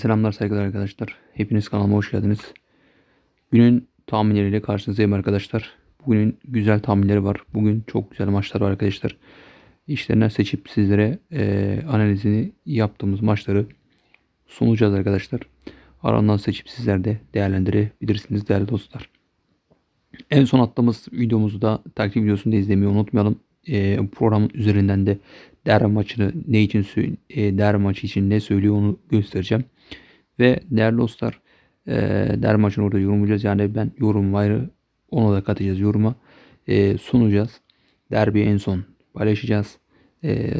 Selamlar saygılar arkadaşlar. Hepiniz kanalıma hoş geldiniz. Günün tahminleriyle karşınızdayım arkadaşlar. Bugünün güzel tahminleri var. Bugün çok güzel maçlar var arkadaşlar. İşlerinden seçip sizlere eee, analizini yaptığımız maçları sunacağız arkadaşlar. Arandan seçip sizler de değerlendirebilirsiniz değerli dostlar. En son attığımız videomuzu da takip videosunu da izlemeyi unutmayalım. Eee programın üzerinden de derbi maçını ne için e, derbi maçı için ne söylüyor onu göstereceğim. Ve değerli dostlar e, derbi maçını orada yorumlayacağız. Yani ben yorum ayrı onu da katacağız yoruma. E, sunacağız. Derbi en son paylaşacağız. E,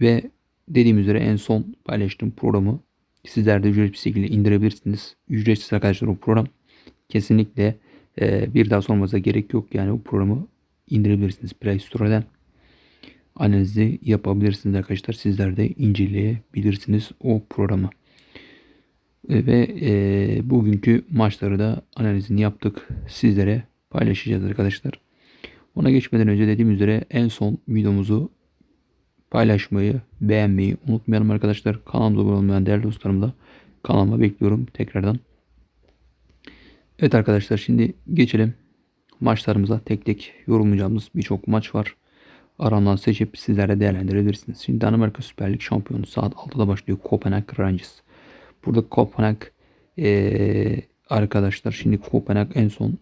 ve dediğim üzere en son paylaştığım programı sizler de ücretsiz bir şekilde indirebilirsiniz. Ücretsiz arkadaşlar o program. Kesinlikle e, bir daha sormanıza gerek yok. Yani o programı indirebilirsiniz Play Store'dan analizi yapabilirsiniz arkadaşlar. Sizler de inceleyebilirsiniz o programı. E, Ve e, bugünkü maçları da analizini yaptık. Sizlere paylaşacağız arkadaşlar. Ona geçmeden önce dediğim üzere en son videomuzu paylaşmayı, beğenmeyi unutmayalım arkadaşlar. Kanalımıza abone olmayan değerli dostlarım da kanalıma bekliyorum tekrardan. Evet arkadaşlar şimdi geçelim maçlarımıza tek tek yorumlayacağımız birçok maç var. Arandan seçip sizlere değerlendirebilirsiniz. Şimdi Danimarka Süper Lig şampiyonu saat 6'da başlıyor Kopenhag Rangers. Burada Kopenhag eee, arkadaşlar şimdi Kopenhag en son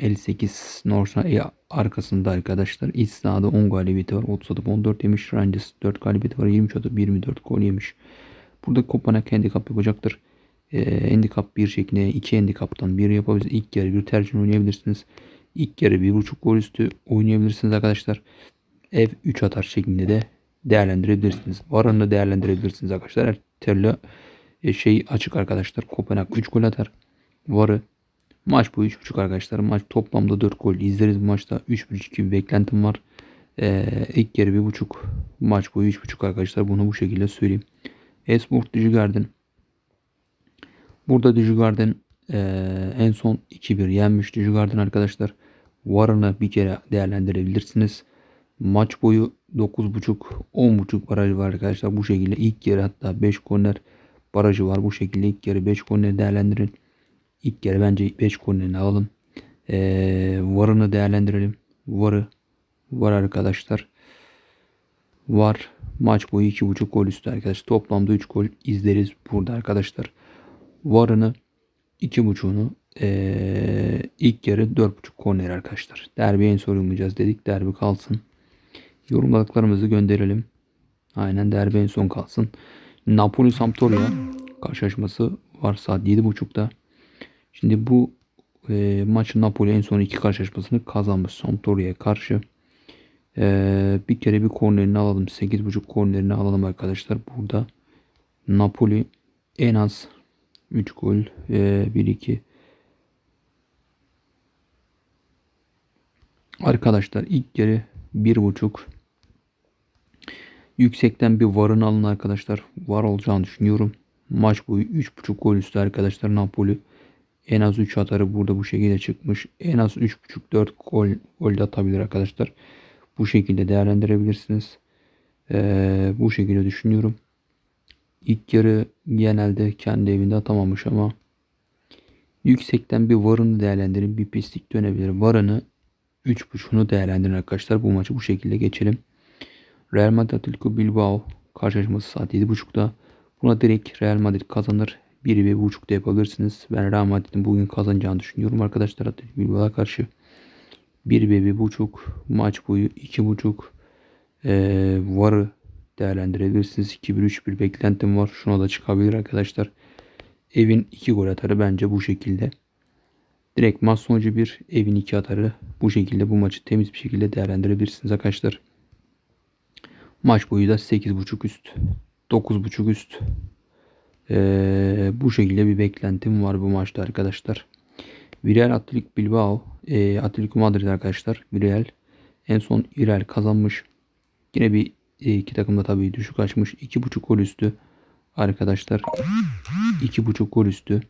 58 Norsa arkasında arkadaşlar. İç sahada 10 galibiyeti var. 30 atıp 14 yemiş. Rangers 4 galibiyeti var. 23 atıp 24 gol yemiş. Burada Kopenhag handikap yapacaktır. E, handikap bir şeklinde iki handikaptan biri yapabilirsiniz. İlk yarı bir tercih oynayabilirsiniz. İlk yarı bir buçuk gol üstü oynayabilirsiniz arkadaşlar. Ev 3 atar şeklinde de değerlendirebilirsiniz. Varanı değerlendirebilirsiniz arkadaşlar. Her türlü e, şey açık arkadaşlar. Kopenhag 3 gol atar. Varı maç boyu 3.5 arkadaşlar. Maç toplamda 4 gol izleriz bu maçta. 3.5 gibi beklentim var. Ee, ilk yarı 1.5 maç boyu 3.5 arkadaşlar. Bunu bu şekilde söyleyeyim. Esport Dijigarden Burada Dijigarden eee en son 2-1 yenmiş Dijigarden arkadaşlar. Varını bir kere değerlendirebilirsiniz. Maç boyu 9.5 10.5 barajı var arkadaşlar. Bu şekilde ilk yarı hatta 5 korner barajı var. Bu şekilde ilk yarı 5 korner değerlendirin. İlk kere bence 5 kornerini alalım. Ee, varını değerlendirelim. Varı var arkadaşlar. Var. Maç boyu 2.5 gol üstü arkadaşlar. Toplamda 3 gol izleriz burada arkadaşlar. Varını 2.5'unu ee, ilk yarı 4.5 korner arkadaşlar. Derbi en son yorumlayacağız dedik. Derbi kalsın. Yorumladıklarımızı gönderelim. Aynen derbi en son kalsın. Napoli Sampdoria karşılaşması var saat 7.30'da. Şimdi bu e, maçın Napoli en son iki karşılaşmasını kazanmış Sampdoria'ya karşı. E, bir kere bir kornerini alalım. 8.5 kornerini alalım arkadaşlar. Burada Napoli en az 3 gol e, 1-2 Arkadaşlar ilk yarı 1.5 Yüksekten bir varın alın arkadaşlar. Var olacağını düşünüyorum. Maç boyu 3.5 gol üstü arkadaşlar Napoli. En az 3 atarı burada bu şekilde çıkmış. En az 3.5-4 gol, gol de atabilir arkadaşlar. Bu şekilde değerlendirebilirsiniz. Ee, bu şekilde düşünüyorum. İlk yarı genelde kendi evinde atamamış ama yüksekten bir varını değerlendirin. Bir pislik dönebilir. Varını 3.5'unu değerlendirin arkadaşlar. Bu maçı bu şekilde geçelim. Real Madrid Atletico Bilbao karşılaşması saat 7.30'da. Buna direkt Real Madrid kazanır. 1 ve buçukta yapabilirsiniz. Ben Real Madrid'in bugün kazanacağını düşünüyorum arkadaşlar Atletico Bilbao'ya karşı. 1 ve bir buçuk maç boyu 2.5 ee, varı değerlendirebilirsiniz. 2-1-3-1 beklentim var. Şuna da çıkabilir arkadaşlar. Evin 2 gol atarı bence bu şekilde. Direkt maç sonucu 1, evin 2 atarı bu şekilde bu maçı temiz bir şekilde değerlendirebilirsiniz arkadaşlar. Maç boyu da 8.5 üst. 9.5 üst. Ee, bu şekilde bir beklentim var bu maçta arkadaşlar. Villarreal Atletico Bilbao. E, Atletico Madrid arkadaşlar. Villarreal en son Villarreal kazanmış. Yine bir e, iki takım da tabii düşük açmış. 2.5 gol üstü arkadaşlar. 2.5 gol üstü.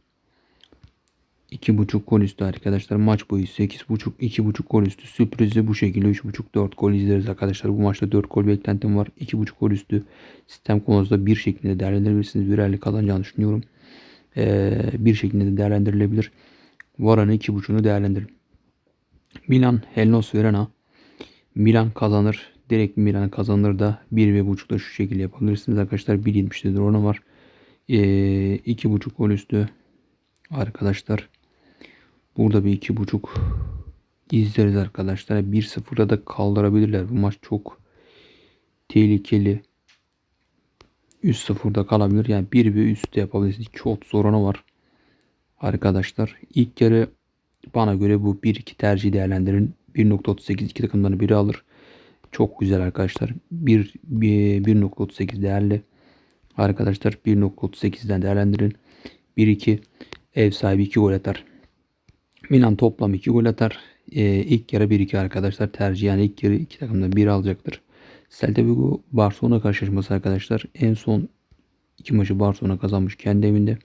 2.5 gol üstü arkadaşlar. Maç boyu 8.5 2.5 gol üstü. Sürprizi bu şekilde 3.5 4 gol izleriz arkadaşlar. Bu maçta 4 gol beklentim var. 2.5 gol üstü sistem konusunda bir şekilde değerlendirebilirsiniz. Birerli kazanacağını düşünüyorum. eee, bir şekilde de değerlendirilebilir. Varan'ı 2.5'unu değerlendirin. Milan Hellas Verona. Milan kazanır. Direkt Milan kazanır da 1.5'da şu şekilde yapabilirsiniz arkadaşlar. 1.70'de oranı var. Eee 2.5 gol üstü arkadaşlar. Burada bir 2.5 izleriz arkadaşlar. 1-0'da da kaldırabilirler. Bu maç çok tehlikeli. 3-0'da kalabilir. Yani 1 ve üstte yapabilirsiniz. Çok zor oranı var. Arkadaşlar ilk yarı bana göre bu 1-2 tercih değerlendirin. 1.38 iki takımdan biri alır. Çok güzel arkadaşlar. 1 1.38 değerli. Arkadaşlar 1.38'den değerlendirin. 1-2 ev sahibi 2 gol atar. Milan toplam 2 gol atar. Ee, ilk yarı 1-2 arkadaşlar tercih yani ilk yarı iki takımdan biri alacaktır. Celta Vigo Barcelona karşılaşması arkadaşlar. En son iki maçı Barcelona kazanmış kendi evinde.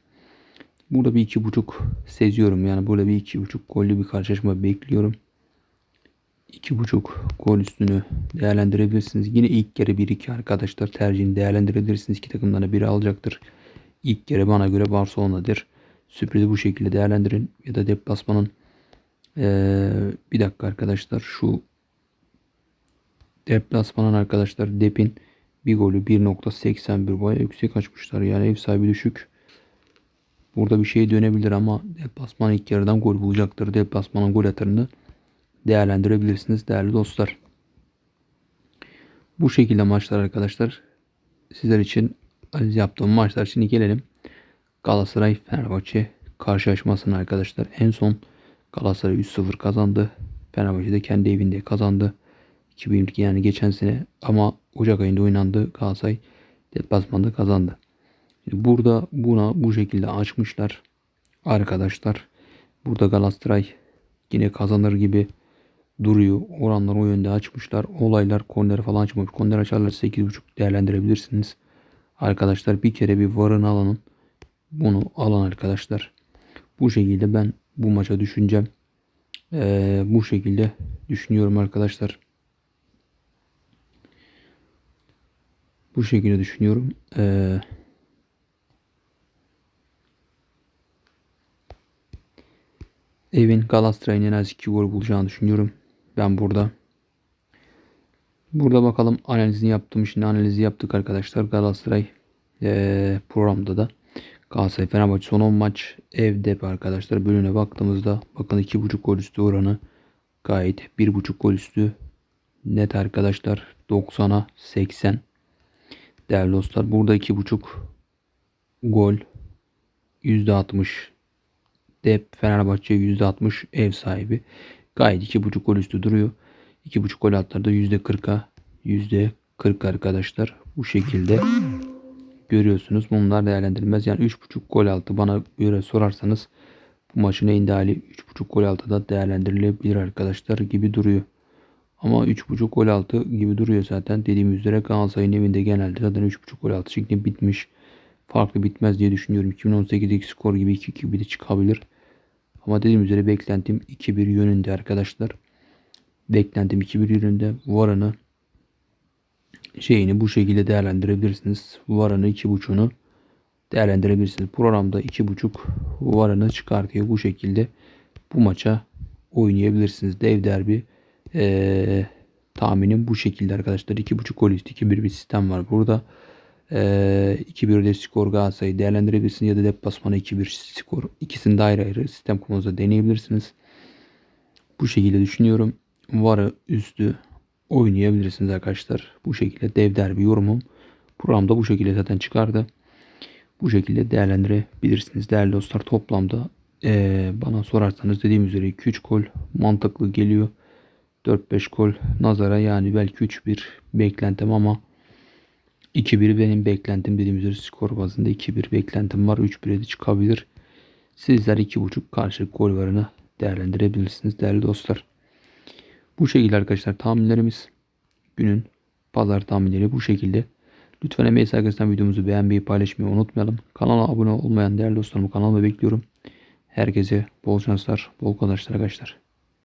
Burada bir iki buçuk seziyorum. Yani burada bir iki buçuk gollü bir karşılaşma bekliyorum. İki buçuk gol üstünü değerlendirebilirsiniz. Yine ilk yarı 1-2 arkadaşlar tercihini değerlendirebilirsiniz. İki takımdan da biri alacaktır. İlk kere bana göre Barcelona'dır. Sürprizi bu şekilde değerlendirin. Ya da deplasmanın ee, bir dakika arkadaşlar şu deplasmanın arkadaşlar Dep'in bir golü 1.81 baya yüksek açmışlar. Yani ev sahibi düşük. Burada bir şey dönebilir ama deplasman ilk yarıdan gol bulacaktır. Deplasmanın gol atarını değerlendirebilirsiniz değerli dostlar. Bu şekilde maçlar arkadaşlar sizler için yaptığım maçlar şimdi gelelim. Galatasaray Fenerbahçe karşılaşmasına arkadaşlar. En son Galatasaray 3-0 kazandı. Fenerbahçe de kendi evinde kazandı. 2022 yani geçen sene ama Ocak ayında oynandı. Galatasaray deplasmanda kazandı. Şimdi burada buna bu şekilde açmışlar arkadaşlar. Burada Galatasaray yine kazanır gibi duruyor. Oranlar o yönde açmışlar. Olaylar korner falan açmamış. Korner açarlar 8.5 değerlendirebilirsiniz. Arkadaşlar bir kere bir varın alanın. Bunu alan arkadaşlar. Bu şekilde ben bu maça düşüneceğim. Ee, bu şekilde düşünüyorum arkadaşlar. Bu şekilde düşünüyorum. Ee, evin Galatasaray'ın en az 2 gol bulacağını düşünüyorum. Ben burada. Burada bakalım analizini yaptım. Şimdi analizi yaptık arkadaşlar. Galatasaray ee, programda da Galatasaray Fenerbahçe son 10 maç evde arkadaşlar. Bölüne baktığımızda bakın 2.5 gol üstü oranı gayet 1.5 gol üstü net arkadaşlar 90'a 80 değerli dostlar. Burada 2.5 gol %60 Dep Fenerbahçe %60 ev sahibi. Gayet 2.5 gol üstü duruyor. 2.5 gol altlarda %40'a %40 arkadaşlar. Bu şekilde görüyorsunuz. Bunlar değerlendirilmez. Yani 3.5 gol altı bana göre sorarsanız bu maçın en ideali 3.5 gol altı da değerlendirilebilir arkadaşlar gibi duruyor. Ama 3.5 gol altı gibi duruyor zaten. Dediğim üzere Galatasaray'ın evinde genelde zaten 3.5 gol altı şeklinde bitmiş. Farklı bitmez diye düşünüyorum. 2018'deki skor gibi 2-2 gibi de çıkabilir. Ama dediğim üzere beklentim 2-1 yönünde arkadaşlar. Beklentim 2-1 yönünde. Varan'ı şeyini bu şekilde değerlendirebilirsiniz. Varan'ı 2.5'unu değerlendirebilirsiniz. Programda 2.5 varanı çıkartıyor. Bu şekilde bu maça oynayabilirsiniz. Dev derbi ee, tahminim bu şekilde arkadaşlar. 2.5 gol üstü 2-1 bir sistem var burada. Ee, 2-1'de skor Galatasaray'ı değerlendirebilirsiniz ya da deplasmana 2-1 skor. İkisini de ayrı ayrı sistem kurmanızda deneyebilirsiniz. Bu şekilde düşünüyorum. Varı üstü oynayabilirsiniz arkadaşlar. Bu şekilde dev derbi yorumum. Programda bu şekilde zaten çıkardı. Bu şekilde değerlendirebilirsiniz değerli dostlar. Toplamda ee, bana sorarsanız dediğim üzere 2-3 gol mantıklı geliyor. 4-5 gol nazara yani belki 3-1 beklentim ama 2-1 benim beklentim dediğim üzere skor bazında 2-1 beklentim var. 3-1'e de çıkabilir. Sizler 2.5 karşı gol varını değerlendirebilirsiniz değerli dostlar. Bu şekilde arkadaşlar tahminlerimiz günün pazar tahminleri bu şekilde. Lütfen emeği saygısından videomuzu beğenmeyi paylaşmayı unutmayalım. Kanala abone olmayan değerli dostlarımı kanalıma bekliyorum. Herkese bol şanslar, bol kazançlar arkadaşlar.